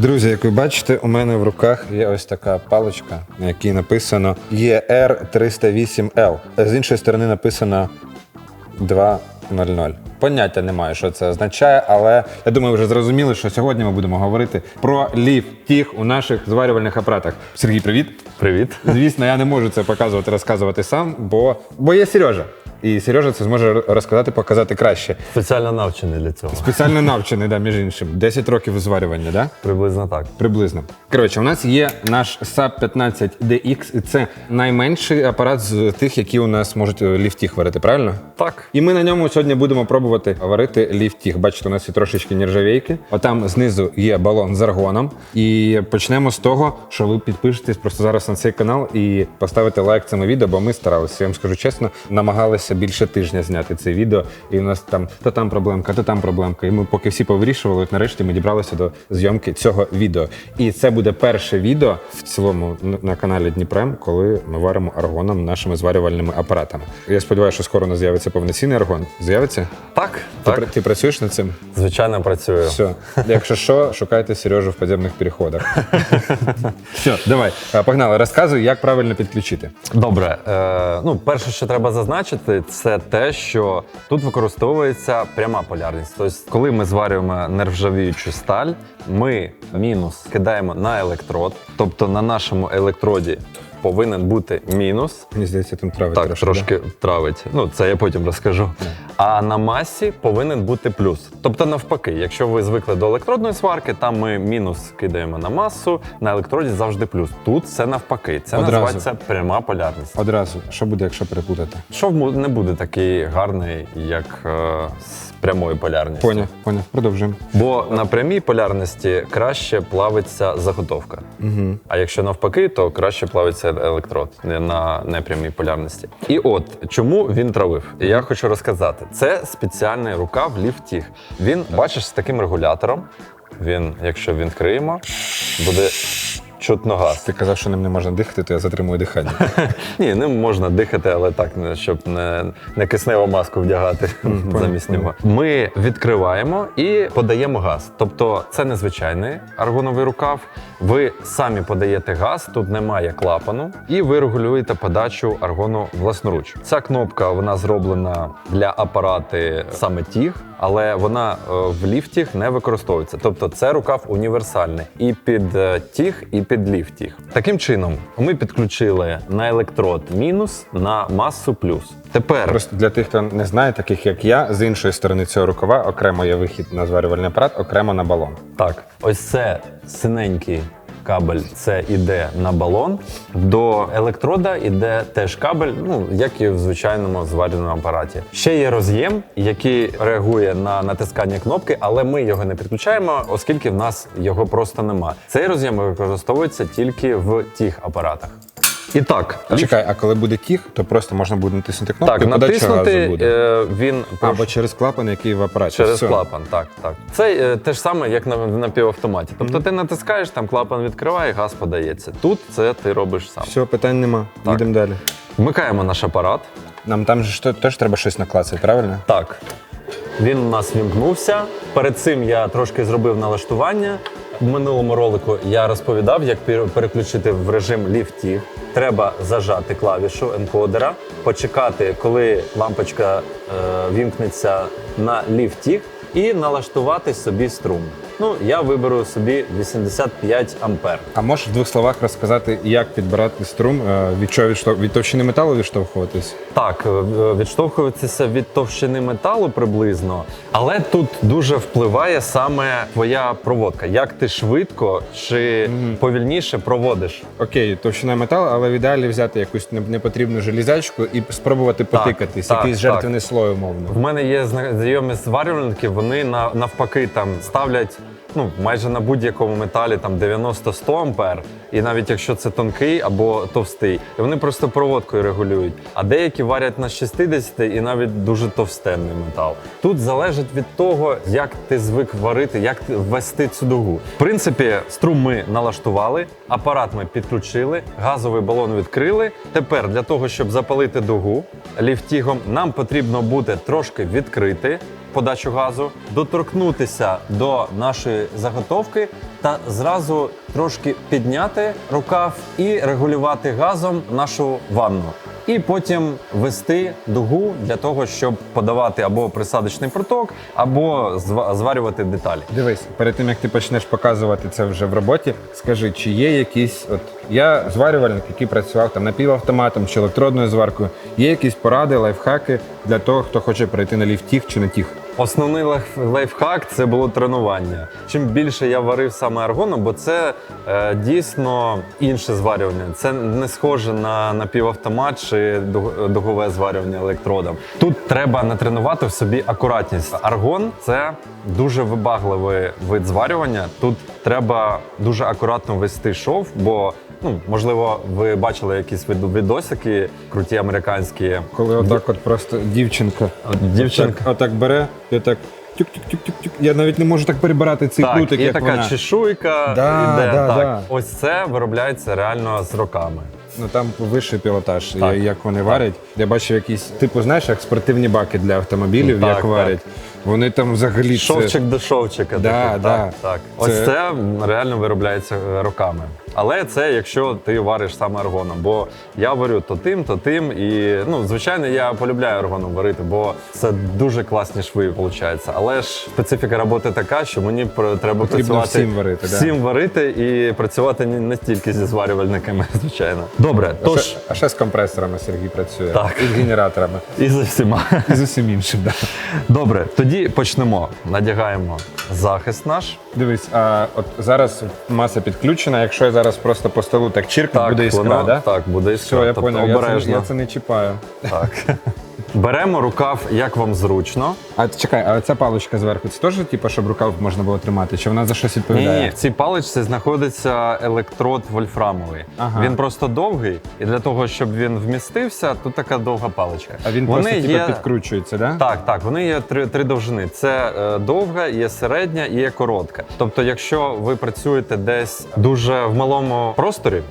Друзі, як ви бачите, у мене в руках є ось така паличка, на якій написано ER308L. З іншої сторони написано 2.00. Поняття немає, що це означає, але я думаю, вже зрозуміли, що сьогодні ми будемо говорити про ліфтіг у наших зварювальних апаратах. Сергій, привіт. Привіт. Звісно, я не можу це показувати, розказувати сам, бо, бо є Сережа. І Сережа це зможе розказати, показати краще. Спеціально навчений для цього. Спеціально навчений, да, між іншим. 10 років зварювання, да? Приблизно так. Приблизно. Коротше, у нас є наш SAP 15 DX, і це найменший апарат з тих, які у нас можуть е, ліфтіг варити, правильно? Так. І ми на ньому сьогодні будемо пробувати варити ліфтіг. Бачите, у нас є трошечки нержавейки. Отам знизу є балон з аргоном. І почнемо з того, що ви підпишетесь просто зараз на цей канал і поставите лайк цьому відео, бо ми старалися. Я вам скажу чесно, намагалися більше тижня зняти це відео. І у нас там то там проблемка, то там проблемка. І ми поки всі повирішували, от нарешті ми дібралися до зйомки цього відео. І це буде перше відео в цілому на каналі Дніпрем, коли ми варимо аргоном нашими зварювальними апаратами. Я сподіваюся, що скоро у нас з'явиться повноцінний аргон. З'явиться? Так, Ти, так. пр- ти працюєш над цим? Звичайно, працюю. Все. Якщо що, шукайте Сережу в підземних переходах. Все, давай, погнали. Розказуй, як правильно підключити. Добре. Е, ну, перше, що треба зазначити, це те, що тут використовується пряма полярність. Тобто, коли ми зварюємо нержавіючу сталь, ми мінус кидаємо на електрод, тобто на нашому електроді повинен бути мінус. Мені здається, там травить Так, трошки. трошки травить. Ну, це я потім розкажу. А на масі повинен бути плюс. Тобто, навпаки, якщо ви звикли до електродної сварки, там ми мінус кидаємо на масу, на електроді завжди плюс. Тут це навпаки. Це Одразу. називається пряма полярність. Одразу. Що буде, якщо переплутати? Шов му- не буде такий гарний, як е, з прямою полярністю. Поняв, поняв. Продовжуємо. Бо на прямій полярності краще плавиться заготовка. Угу. А якщо навпаки, то краще плавиться електрод на непрямій полярності. І от чому він травив? Я хочу розказати. Це спеціальний рукав ліфтіг. Він бачиш з таким регулятором. Він, якщо відкриємо, буде чутно газ. Ти казав, що ним не можна дихати, то я затримую дихання. Ні, ним можна дихати, але так, щоб не, не кисневу маску вдягати замість нього. Ми відкриваємо і подаємо газ. Тобто це незвичайний аргоновий рукав. Ви самі подаєте газ, тут немає клапану, і ви регулюєте подачу аргону власноруч. Ця кнопка вона зроблена для апарати саме тіг, але вона е, в ліфтіг не використовується. Тобто це рукав універсальний і під е, тіг, і під їх. Таким чином, ми підключили на електрод мінус на масу плюс. Тепер Просто для тих, хто не знає, таких як я, з іншої сторони цього рукава окремо є вихід на зварювальний апарат, окремо на балон. так, ось це синенький. Кабель це іде на балон. До електрода іде теж кабель, ну як і в звичайному звареному апараті. Ще є роз'єм, який реагує на натискання кнопки, але ми його не підключаємо, оскільки в нас його просто нема. Цей роз'єм використовується тільки в тих апаратах. І так, Чекай, а коли буде тіг, то просто можна буде натиснути кнопку так і подача газу натиснути буде. е, він Або через клапан, який в апараті. Через Все. клапан, так, так. Це е, те ж саме, як на, в напівавтоматі. Тобто ти натискаєш, там клапан відкриває, газ подається. Тут це ти робиш сам. Все, питань нема. Їдемо далі. Вмикаємо наш апарат. Нам там же ж теж треба щось наклацати, правильно? Так. Він у нас вімкнувся. Перед цим я трошки зробив налаштування. В минулому ролику я розповідав, як пер- переключити в режим ліфтів. Треба зажати клавішу енкодера, почекати, коли лампочка е, вімкнеться на ліфті, і налаштувати собі струм. Ну, я виберу собі 85 ампер. А можеш в двох словах розказати, як підбирати струм, е, від чого відштов... від товщини металу відштовхуватись? Так, е, відштовхується від товщини металу приблизно, але тут дуже впливає саме твоя проводка. Як ти швидко чи повільніше проводиш. Окей, товщина металу, але в ідеалі взяти якусь непотрібну железячку і спробувати потикатись, так, якийсь так. жертвений слой, умовно. В мене є зна- знайомі зварювальники, вони на, навпаки там ставлять. Ну, майже на будь-якому металі там 90-100 ампер, і навіть якщо це тонкий або товстий, і вони просто проводкою регулюють. А деякі варять на 60 і навіть дуже товстенний метал. Тут залежить від того, як ти звик варити, як ввести цю дугу. В принципі, струм ми налаштували, апарат ми підключили, газовий балон відкрили. Тепер для того, щоб запалити дугу ліфтігом, нам потрібно буде трошки відкрити подачу газу, доторкнутися до нашої заготовки та зразу трошки підняти рукав і регулювати газом нашу ванну. І потім вести дугу для того, щоб подавати або присадочний проток, або зварювати деталі. Дивись, перед тим як ти почнеш показувати це вже в роботі, скажи, чи є якісь, от я зварювальник, який працював там напівавтоматом чи електродною зваркою, є якісь поради, лайфхаки для того, хто хоче перейти на ліфтіг чи на тіг? Основний лайф- лайфхак це було тренування. Чим більше я варив саме аргоном, бо це е, дійсно інше зварювання. Це не схоже на напівавтомат чи дугове зварювання електродом. Тут треба натренувати в собі акуратність. Аргон це дуже вибагливий вид зварювання. Тут треба дуже акуратно вести шов, бо ну можливо ви бачили якісь від- відосики круті американські. Коли отак от просто дівчинка, дівчинка. отак, отак бере, і так тюк-тюк-тюк-тюк. Я навіть не можу так перебирати цей Так, крутик, і як така вона. чешуйка Да, іде. да, так. да. Ось це виробляється реально з роками. Ну там вищий пілотаж, Так. як вони варять. Я бачив якісь, типу, знаєш, як спортивні баки для автомобілів, Так, як так. варять. Вони там взагалі це- Шовчик до шовчика. Да, такий. да. Так, так. Ось Це- це реально виробляється е, роками. Але це якщо ти вариш саме аргоном. Бо я варю то тим, то тим. І ну, звичайно, я полюбляю аргоном варити, бо це дуже класні шви виходить. Але ж специфіка роботи така, що мені треба Потрібно працювати всім варити, да. варити і працювати не тільки зі зварювальниками, звичайно. Добре, А тож ще, а ще з компресорами Сергій працює. Так. І з генераторами. і за всіма. І з усім іншим, да. Добре, тоді почнемо. Надягаємо захист наш. Дивись, а от зараз маса підключена. Якщо я зараз просто по столу так чиркну, буде іскра, вона, да? так, буде іскра. Все, я тобто понял, я це, обережно. я це не чіпаю. Так. Беремо рукав, як вам зручно. А чекай, а ця паличка зверху, це теж, типу, щоб рукав можна було тримати? Чи вона за щось відповідає? ні, в цій паличці знаходиться електрод вольфрамовий. Ага. Він просто довгий, і для того, щоб він вмістився, тут така довга паличка. А він Вони просто є... типу, підкручується, да? Так, так, вони є три, три довжини. Це е, довга, є середня і є коротка. Тобто, якщо ви працюєте десь дуже в малому просторі,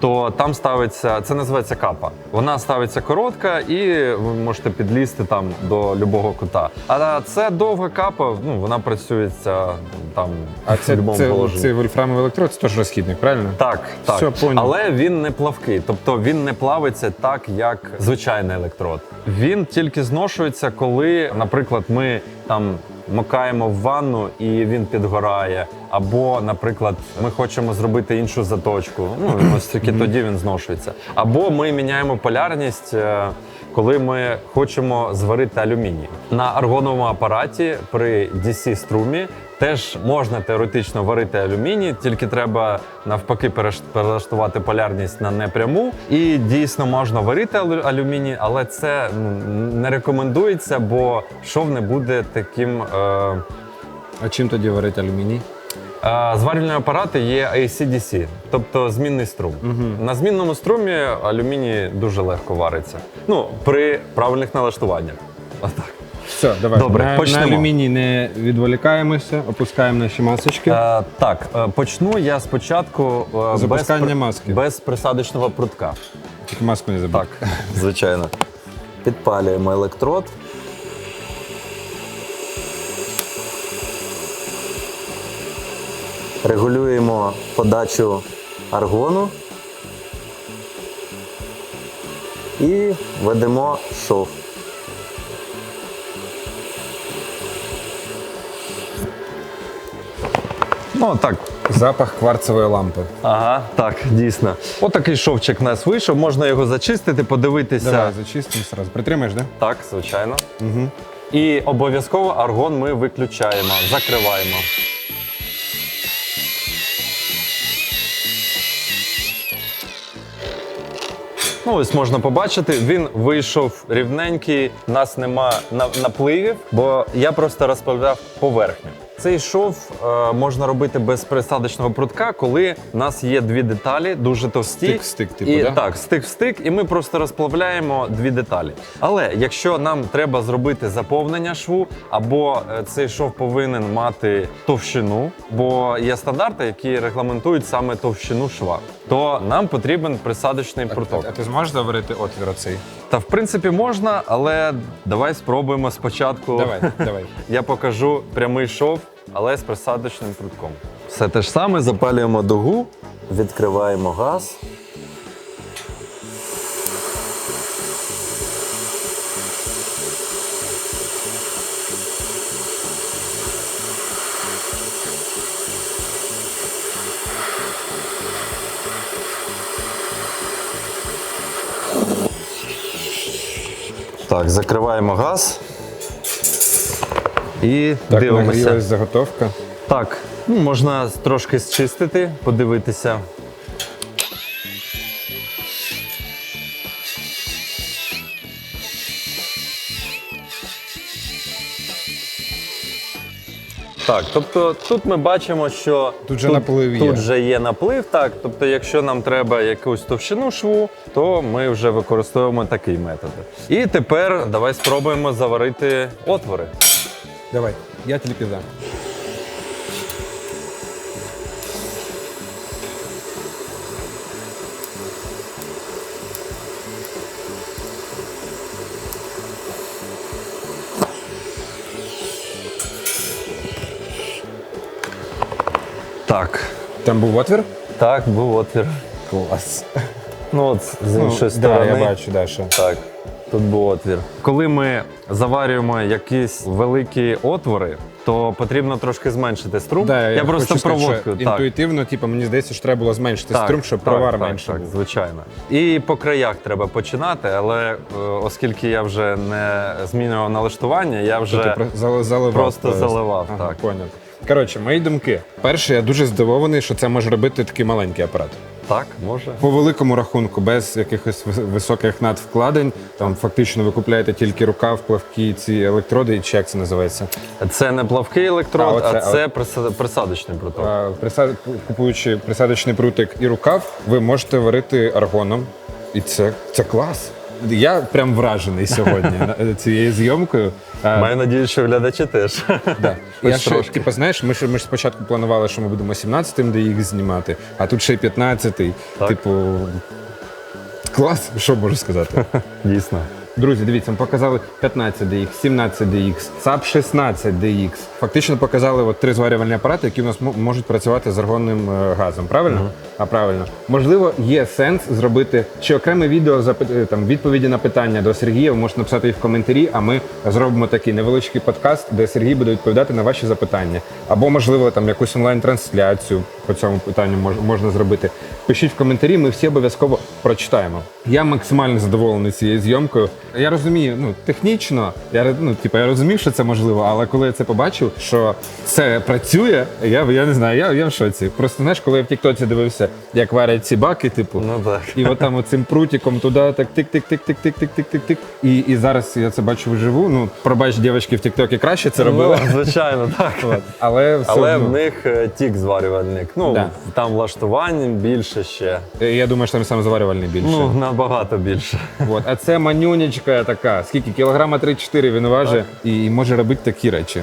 то там ставиться, це називається капа. Вона ставиться коротка, і можете підлізти там до любого кута. А це довга капа, ну вона працюється там А в це, будь-якому це, положенні. цей вольфрамовий електрод, це теж розхідник, правильно? Так, так. Все, понял. Але він не плавкий, тобто він не плавиться так, як звичайний електрод. Він тільки зношується, коли, наприклад, ми там макаємо в ванну і він підгорає. Або, наприклад, ми хочемо зробити іншу заточку. Ну ось тільки тоді він зношується. Або ми міняємо полярність. Коли ми хочемо зварити алюміній на аргоновому апараті при DC струмі теж можна теоретично варити алюміній, тільки треба навпаки перелаштувати полярність на непряму. І дійсно можна варити алю- алюміній, але це ну, не рекомендується, бо шов не буде таким. Е, А чим тоді варить алюміній? Зварювальні апарати є AC-DC, тобто змінний струм. На змінному струмі алюміній дуже легко вариться. Ну, при правильних налаштуваннях. Отак. Все, давай. Добре, на, почнемо. на алюміній не відволікаємося, опускаємо наші масочки. Е, так, е, почну я спочатку е, З без, опускання маски. без присадочного прутка. Тільки маску не забудь. Так, звичайно. Підпалюємо електрод. Регулюємо подачу аргону і ведемо шов. Ну, так, Запах кварцевої лампи. Ага, так, дійсно. Отакий шовчик у нас вийшов, можна його зачистити, подивитися. Давай, зачистимо сразу. Притримаєш, да? Так, звичайно. Угу. І обов'язково аргон ми виключаємо, закриваємо. Ну, ось можна побачити, він вийшов рівненький, у нас нема на- напливів, бо я просто розповідав поверхню. Цей шов е, можна робити без присадочного прутка, коли в нас є дві деталі, дуже товсті. Стик в стик, типу, і, да? Так, стик в стик, і ми просто розплавляємо дві деталі. Але якщо нам треба зробити заповнення шву, або е, цей шов повинен мати товщину, бо є стандарти, які регламентують саме товщину шва, то нам потрібен присадочний пруток. А ти зможеш заварити отвір оцей? Та в принципі можна, але давай спробуємо спочатку. Давай, давай. Я покажу прямий шов, але з присадочним прутком. Все те ж саме, запалюємо дугу, відкриваємо газ. Так, закриваємо газ. І Так, дивимося. заготовка. Так, ну, можна трошки зчистити, подивитися. Так, тобто тут ми бачимо, що Тут же наплив є. Тут вже є наплив, так. Тобто, якщо нам треба якусь товщину шву, то ми вже використовуємо такий метод. І тепер давай спробуємо заварити отвори. Давай, я тільки за. Так, Там був отвір? так, був отвір. Клас. Ну, от з іншої Ну, сторони. Да, я бачу, да, що. Так, Тут був отвір. Коли ми заварюємо якісь великі отвори, то потрібно трошки зменшити струм. Да, я, просто хочу сказати, проводку. що так. Інтуїтивно, типу, мені здається, що треба було зменшити струм, щоб так, провар так, менше так, був. звичайно. І по краях треба починати, але е, оскільки я вже не змінював налаштування, я вже про- заливав. просто заливав, Ага, так. Поняв. Коротше, мої думки. Перше, я дуже здивований, що це може робити такий маленький апарат. Так може. По великому рахунку, без якихось високих надвкладень, там фактично ви купляєте тільки рукав, плавки, ці електроди, чи як це називається. Це не плавкий електрод, А, а, це приса- присадочний пруток. А, присад... Купуючи присадочний прутик і рукав, ви можете варити аргоном. І це, це клас. Я прям вражений сьогодні цією зйомкою. Маю надію, що глядачі теж. Да. Я ще, типу, знаєш, ми ж ми ж спочатку планували, що ми будемо 17-м їх знімати, а тут ще й 15-й. Так. Типу, клас, що можу сказати. Дійсно. Друзі, дивіться, ми показали 15 DX, 17 DX, SAP 16 DX. Фактично показали от три зварювальні апарати, які у нас мо- можуть працювати з аргонним е, газом. Правильно? А правильно. Можливо, є сенс зробити чи окреме відео запит- е, там відповіді на питання до Сергія. Ви можете написати їх в коментарі, а ми зробимо такий невеличкий подкаст, де Сергій буде відповідати на ваші запитання. Або, можливо, там якусь онлайн-трансляцію по цьому питанню мож- можна зробити. Пишіть в коментарі, ми всі обов'язково прочитаємо. Я максимально задоволений цією зйомкою. Я розумію, ну технічно, я ну, типу, я розумів, що це можливо, але коли я це побачив, що це працює, я, я не знаю, я, я в шоці. Просто знаєш, коли я в Тіктоці дивився, як варять ці баки, типу, Ну так. і от там оцим прутиком туди так тик-тик-тик-тик-тик-тик-тик-тик. І, і зараз я це бачу вживу. Ну, пробач, дівчатки в Тіктокі краще це робили. Ну, звичайно, так. От. Але все Але одно. в них тік зварювальник. Ну, Да. там влаштувань більше ще. Я думаю, що там сам заварювальний більше. Ну, набагато більше. От. А це манюнечка така. Скільки? Кілограма 3-4 він важить і, і може робити такі речі.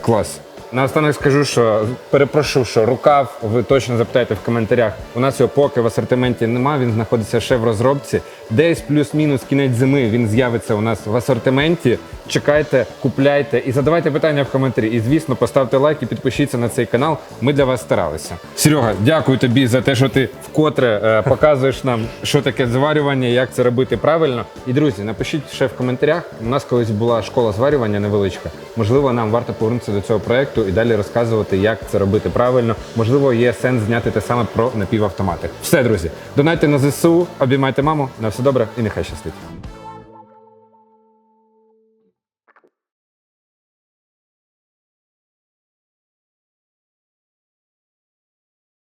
Клас. Наостанок скажу, що перепрошу, що рукав ви точно запитайте в коментарях. У нас його поки в асортименті нема, він знаходиться ще в розробці. Десь плюс-мінус кінець зими він з'явиться у нас в асортименті. Чекайте, купляйте і задавайте питання в коментарі. І звісно, поставте лайк і підпишіться на цей канал. Ми для вас старалися. Серега, дякую тобі за те, що ти вкотре е, показуєш нам, що таке зварювання, як це робити правильно. І друзі, напишіть ще в коментарях. У нас колись була школа зварювання невеличка. Можливо, нам варто повернутися до цього проекту і далі розказувати, як це робити правильно. Можливо, є сенс зняти те саме про напівавтомати. Все, друзі, донайте на ЗСУ, обіймайте маму. На все добре і нехай щастить.